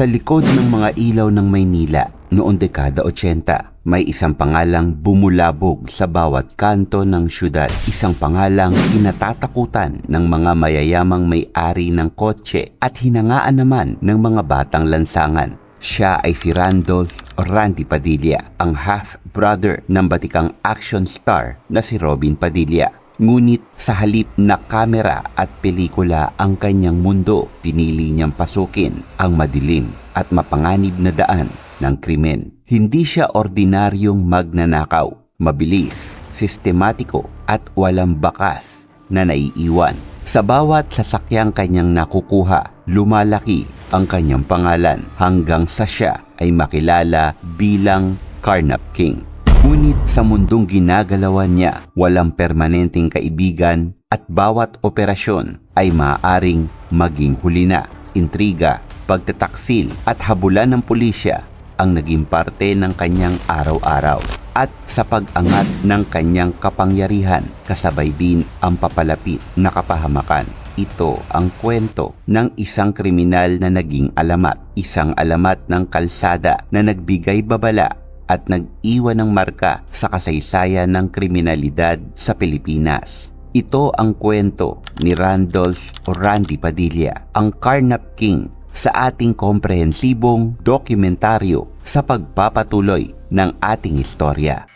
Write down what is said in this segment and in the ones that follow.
Sa likod ng mga ilaw ng Maynila noong dekada 80, may isang pangalang bumulabog sa bawat kanto ng syudad. Isang pangalang kinatatakutan ng mga mayayamang may-ari ng kotse at hinangaan naman ng mga batang lansangan. Siya ay si Randolph Randy Padilla, ang half-brother ng batikang action star na si Robin Padilla. Ngunit sa halip na kamera at pelikula ang kanyang mundo, pinili niyang pasukin ang madilim at mapanganib na daan ng krimen. Hindi siya ordinaryong magnanakaw, mabilis, sistematiko at walang bakas na naiiwan. Sa bawat sasakyang kanyang nakukuha, lumalaki ang kanyang pangalan hanggang sa siya ay makilala bilang Carnap King. Ngunit sa mundong ginagalawan niya, walang permanenteng kaibigan at bawat operasyon ay maaaring maging huli na. Intriga, pagtataksil at habulan ng pulisya ang naging parte ng kanyang araw-araw. At sa pag-angat ng kanyang kapangyarihan, kasabay din ang papalapit na kapahamakan. Ito ang kwento ng isang kriminal na naging alamat, isang alamat ng kalsada na nagbigay babala at nag-iwan ng marka sa kasaysayan ng kriminalidad sa Pilipinas. Ito ang kwento ni Randolph Randy Padilla, ang Carnap King sa ating komprehensibong dokumentaryo sa pagpapatuloy ng ating istorya.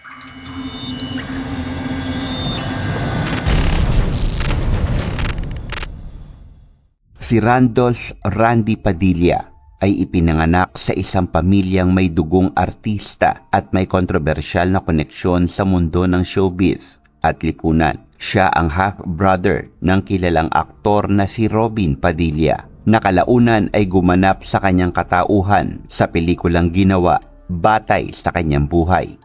Si Randolph Randy Padilla ay ipinanganak sa isang pamilyang may dugong artista at may kontrobersyal na koneksyon sa mundo ng showbiz at lipunan. Siya ang half-brother ng kilalang aktor na si Robin Padilla na kalaunan ay gumanap sa kanyang katauhan sa pelikulang ginawa batay sa kanyang buhay.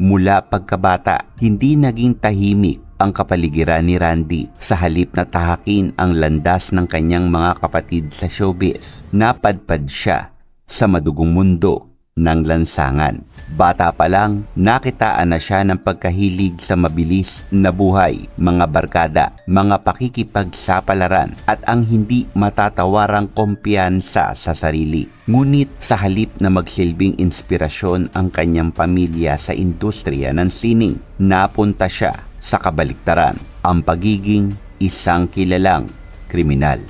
Mula pagkabata, hindi naging tahimik ang kapaligiran ni Randy sa halip na tahakin ang landas ng kanyang mga kapatid sa showbiz. Napadpad siya sa madugong mundo ng lansangan. Bata pa lang, nakitaan na siya ng pagkahilig sa mabilis na buhay, mga barkada, mga pakikipagsapalaran at ang hindi matatawarang kumpiyansa sa sarili. Ngunit sa halip na magsilbing inspirasyon ang kanyang pamilya sa industriya ng sining, napunta siya sa kabaliktaran, ang pagiging isang kilalang kriminal.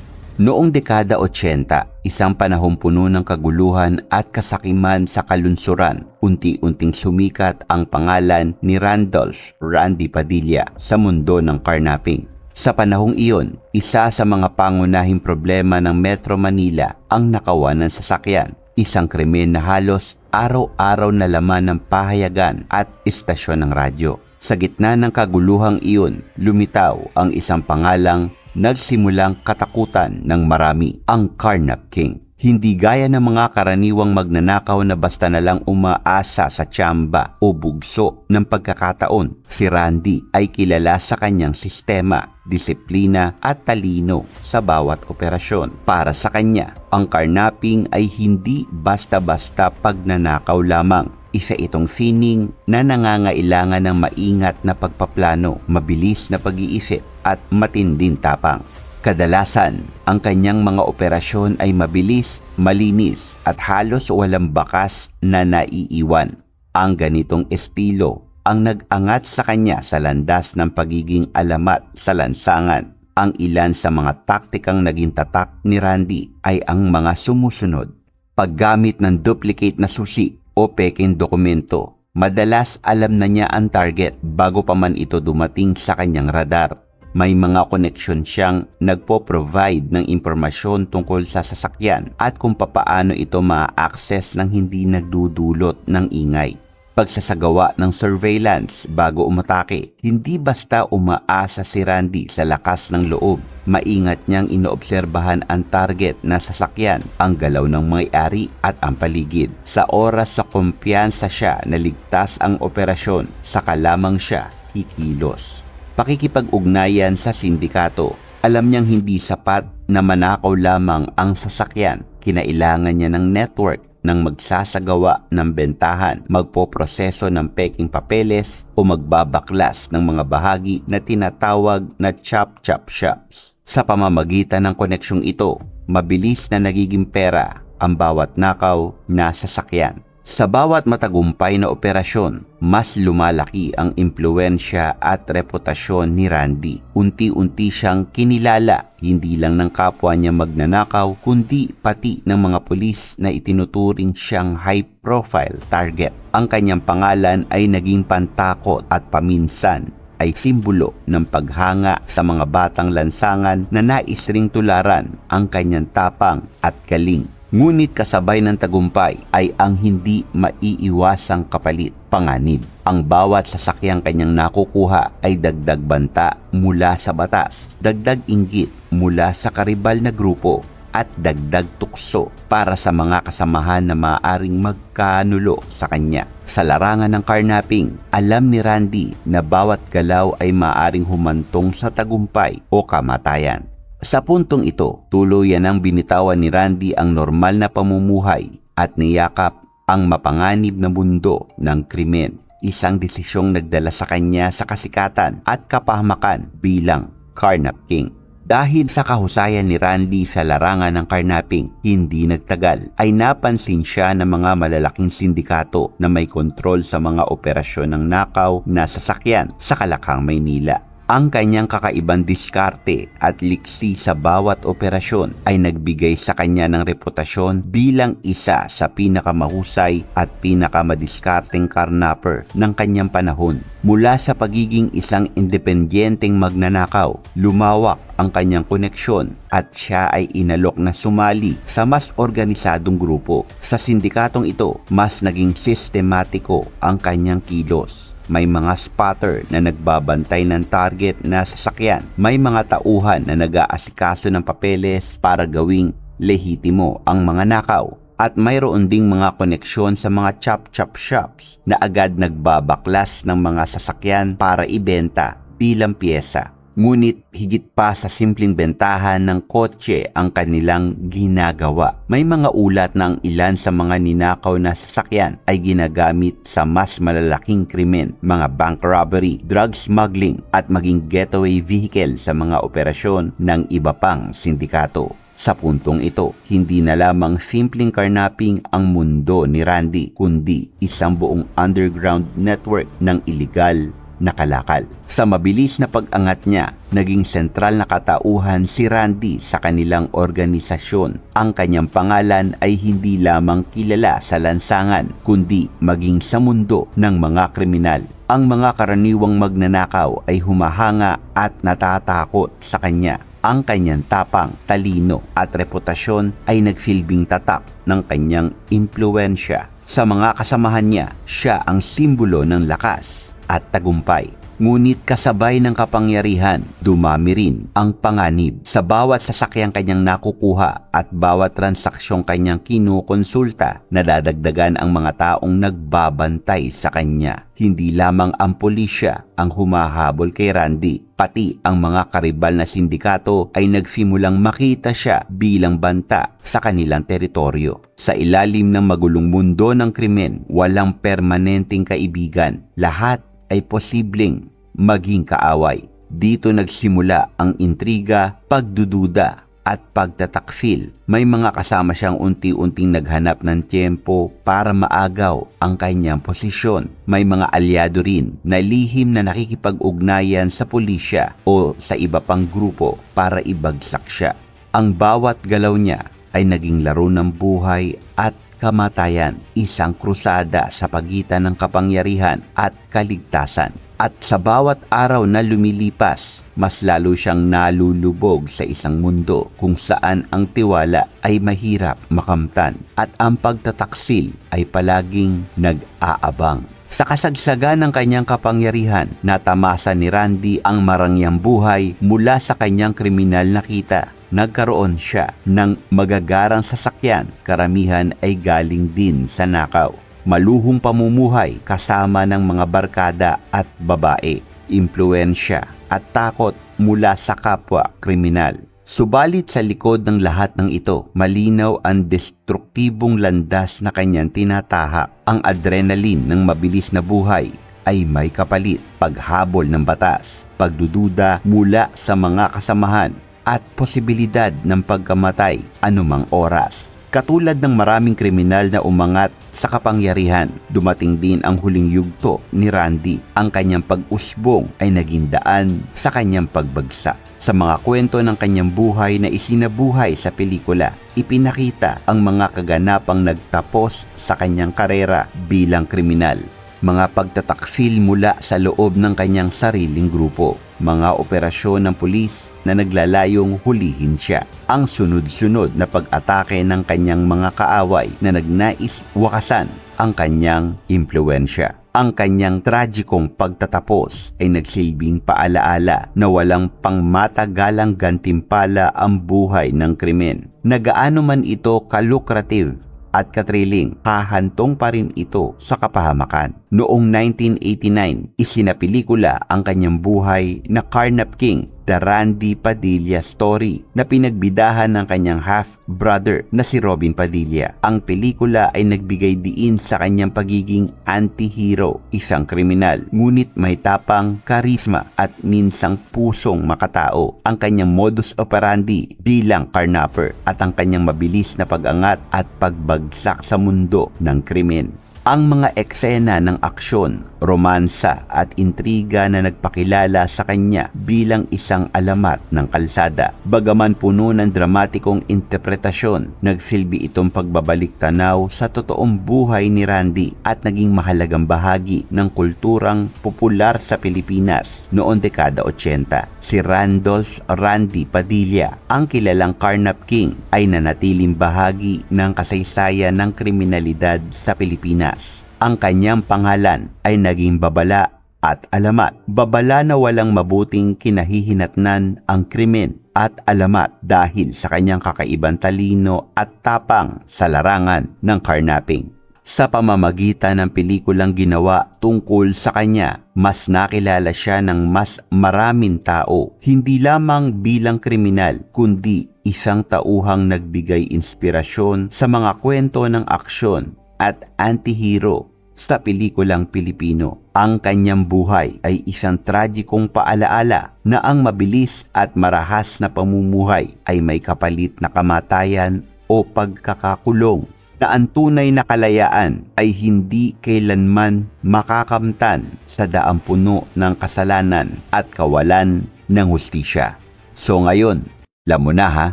Noong dekada 80, isang panahong puno ng kaguluhan at kasakiman sa kalunsuran, unti-unting sumikat ang pangalan ni Randolph Randy Padilla sa mundo ng carnapping. Sa panahong iyon, isa sa mga pangunahing problema ng Metro Manila ang nakawan ng sasakyan, isang krimen na halos araw-araw na laman ng pahayagan at istasyon ng radyo. Sa gitna ng kaguluhang iyon, lumitaw ang isang pangalang nagsimulang katakutan ng marami, ang Carnap King. Hindi gaya ng mga karaniwang magnanakaw na basta na lang umaasa sa tsamba o bugso ng pagkakataon. Si Randy ay kilala sa kanyang sistema, disiplina at talino sa bawat operasyon. Para sa kanya, ang carnapping ay hindi basta-basta pagnanakaw lamang isa itong sining na nangangailangan ng maingat na pagpaplano, mabilis na pag-iisip at matinding tapang. Kadalasan, ang kanyang mga operasyon ay mabilis, malinis at halos walang bakas na naiiwan. Ang ganitong estilo ang nag-angat sa kanya sa landas ng pagiging alamat sa lansangan. Ang ilan sa mga taktikang naging tatak ni Randy ay ang mga sumusunod. Paggamit ng duplicate na susi o peking dokumento. Madalas alam na niya ang target bago pa man ito dumating sa kanyang radar. May mga koneksyon siyang nagpo-provide ng impormasyon tungkol sa sasakyan at kung papaano ito ma-access ng hindi nagdudulot ng ingay pagsasagawa ng surveillance bago umatake. Hindi basta umaasa si Randy sa lakas ng loob. Maingat niyang inoobserbahan ang target na sasakyan, ang galaw ng may-ari at ang paligid. Sa oras sa kumpiyansa siya na ligtas ang operasyon, saka lamang siya kikilos. Pakikipag-ugnayan sa sindikato. Alam niyang hindi sapat na manakaw lamang ang sasakyan. Kinailangan niya ng network ng magsasagawa ng bentahan, magpoproseso ng peking papeles o magbabaklas ng mga bahagi na tinatawag na chop-chop shops. Sa pamamagitan ng koneksyong ito, mabilis na nagiging pera ang bawat nakaw na sasakyan. Sa bawat matagumpay na operasyon, mas lumalaki ang impluensya at reputasyon ni Randy. Unti-unti siyang kinilala, hindi lang ng kapwa niya magnanakaw, kundi pati ng mga pulis na itinuturing siyang high-profile target. Ang kanyang pangalan ay naging pantakot at paminsan ay simbolo ng paghanga sa mga batang lansangan na nais ring tularan ang kanyang tapang at galing. Ngunit kasabay ng tagumpay ay ang hindi maiiwasang kapalit, panganib. Ang bawat sasakyang kanyang nakukuha ay dagdag banta mula sa batas, dagdag inggit mula sa karibal na grupo, at dagdag tukso para sa mga kasamahan na maaaring magkanulo sa kanya. Sa larangan ng carnapping, alam ni Randy na bawat galaw ay maaaring humantong sa tagumpay o kamatayan. Sa puntong ito, tuluyan ang binitawan ni Randy ang normal na pamumuhay at niyakap ang mapanganib na mundo ng krimen. Isang desisyong nagdala sa kanya sa kasikatan at kapahamakan bilang Carnap King. Dahil sa kahusayan ni Randy sa larangan ng carnapping, hindi nagtagal ay napansin siya ng mga malalaking sindikato na may kontrol sa mga operasyon ng nakaw na sasakyan sa Kalakang, Maynila. Ang kanyang kakaibang diskarte at liksi sa bawat operasyon ay nagbigay sa kanya ng reputasyon bilang isa sa pinakamahusay at pinakamadiskarteng karnapper ng kanyang panahon. Mula sa pagiging isang independenteng magnanakaw, lumawak ang kanyang koneksyon at siya ay inalok na sumali sa mas organisadong grupo. Sa sindikatong ito, mas naging sistematiko ang kanyang kilos may mga spotter na nagbabantay ng target na sasakyan. May mga tauhan na nag-aasikaso ng papeles para gawing lehitimo ang mga nakaw. At mayroon ding mga koneksyon sa mga chop-chop shops na agad nagbabaklas ng mga sasakyan para ibenta bilang pyesa. Ngunit higit pa sa simpleng bentahan ng kotse ang kanilang ginagawa. May mga ulat na ilan sa mga ninakaw na sasakyan ay ginagamit sa mas malalaking krimen, mga bank robbery, drug smuggling at maging getaway vehicle sa mga operasyon ng iba pang sindikato. Sa puntong ito, hindi na lamang simpleng karnaping ang mundo ni Randy, kundi isang buong underground network ng illegal nakalakal. Sa mabilis na pag-angat niya, naging sentral na katauhan si Randy sa kanilang organisasyon. Ang kanyang pangalan ay hindi lamang kilala sa lansangan, kundi maging sa mundo ng mga kriminal. Ang mga karaniwang magnanakaw ay humahanga at natatakot sa kanya. Ang kanyang tapang, talino at reputasyon ay nagsilbing tatak ng kanyang impluensya. Sa mga kasamahan niya, siya ang simbolo ng lakas at tagumpay. Ngunit kasabay ng kapangyarihan, dumami rin ang panganib. Sa bawat sasakyang kanyang nakukuha at bawat transaksyong kanyang kinukonsulta, nadadagdagan ang mga taong nagbabantay sa kanya. Hindi lamang ang pulisya ang humahabol kay Randy, pati ang mga karibal na sindikato ay nagsimulang makita siya bilang banta sa kanilang teritoryo. Sa ilalim ng magulong mundo ng krimen, walang permanenteng kaibigan. Lahat ay posibleng maging kaaway. Dito nagsimula ang intriga, pagdududa at pagtataksil. May mga kasama siyang unti-unting naghanap ng tiyempo para maagaw ang kanyang posisyon. May mga alyado rin na lihim na nakikipag-ugnayan sa pulisya o sa iba pang grupo para ibagsak siya. Ang bawat galaw niya ay naging laro ng buhay at kamatayan, isang krusada sa pagitan ng kapangyarihan at kaligtasan. At sa bawat araw na lumilipas, mas lalo siyang nalulubog sa isang mundo kung saan ang tiwala ay mahirap makamtan at ang pagtataksil ay palaging nag-aabang. Sa kasagsagan ng kanyang kapangyarihan, natamasa ni Randy ang marangyang buhay mula sa kanyang kriminal na kita nagkaroon siya ng magagarang sasakyan, karamihan ay galing din sa nakaw. Maluhong pamumuhay kasama ng mga barkada at babae, impluensya at takot mula sa kapwa kriminal. Subalit sa likod ng lahat ng ito, malinaw ang destruktibong landas na kanyang tinatahak. Ang adrenaline ng mabilis na buhay ay may kapalit, paghabol ng batas, pagdududa mula sa mga kasamahan at posibilidad ng pagkamatay anumang oras. Katulad ng maraming kriminal na umangat sa kapangyarihan, dumating din ang huling yugto ni Randy. Ang kanyang pag-usbong ay naging daan sa kanyang pagbagsak. Sa mga kwento ng kanyang buhay na isinabuhay sa pelikula, ipinakita ang mga kaganapang nagtapos sa kanyang karera bilang kriminal mga pagtataksil mula sa loob ng kanyang sariling grupo, mga operasyon ng pulis na naglalayong hulihin siya, ang sunod-sunod na pag-atake ng kanyang mga kaaway na nagnais wakasan ang kanyang impluensya. Ang kanyang tragikong pagtatapos ay nagsilbing paalaala na walang pangmatagalang gantimpala ang buhay ng krimen. Nagaano man ito kalukrative at katriling, hahantong pa rin ito sa kapahamakan. Noong 1989, isinapelikula ang kanyang buhay na Carnap King, The Randy Padilla Story na pinagbidahan ng kanyang half-brother na si Robin Padilla. Ang pelikula ay nagbigay diin sa kanyang pagiging anti-hero, isang kriminal, ngunit may tapang, karisma at minsang pusong makatao. Ang kanyang modus operandi bilang carnapper at ang kanyang mabilis na pag-angat at pagbagsak sa mundo ng krimen. Ang mga eksena ng aksyon, romansa at intriga na nagpakilala sa kanya bilang isang alamat ng kalsada. Bagaman puno ng dramatikong interpretasyon, nagsilbi itong pagbabalik tanaw sa totoong buhay ni Randy at naging mahalagang bahagi ng kulturang popular sa Pilipinas noong dekada 80. Si Randolph Randy Padilla, ang kilalang Carnap King, ay nanatiling bahagi ng kasaysayan ng kriminalidad sa Pilipinas ang kanyang pangalan ay naging babala at alamat. Babala na walang mabuting kinahihinatnan ang krimen at alamat dahil sa kanyang kakaibang talino at tapang sa larangan ng carnapping. Sa pamamagitan ng pelikulang ginawa tungkol sa kanya, mas nakilala siya ng mas maraming tao, hindi lamang bilang kriminal, kundi isang tauhang nagbigay inspirasyon sa mga kwento ng aksyon at antihero sa pelikulang Pilipino. Ang kanyang buhay ay isang tragikong paalaala na ang mabilis at marahas na pamumuhay ay may kapalit na kamatayan o pagkakakulong na ang tunay na kalayaan ay hindi kailanman makakamtan sa daang puno ng kasalanan at kawalan ng hustisya. So ngayon, alam mo na ha,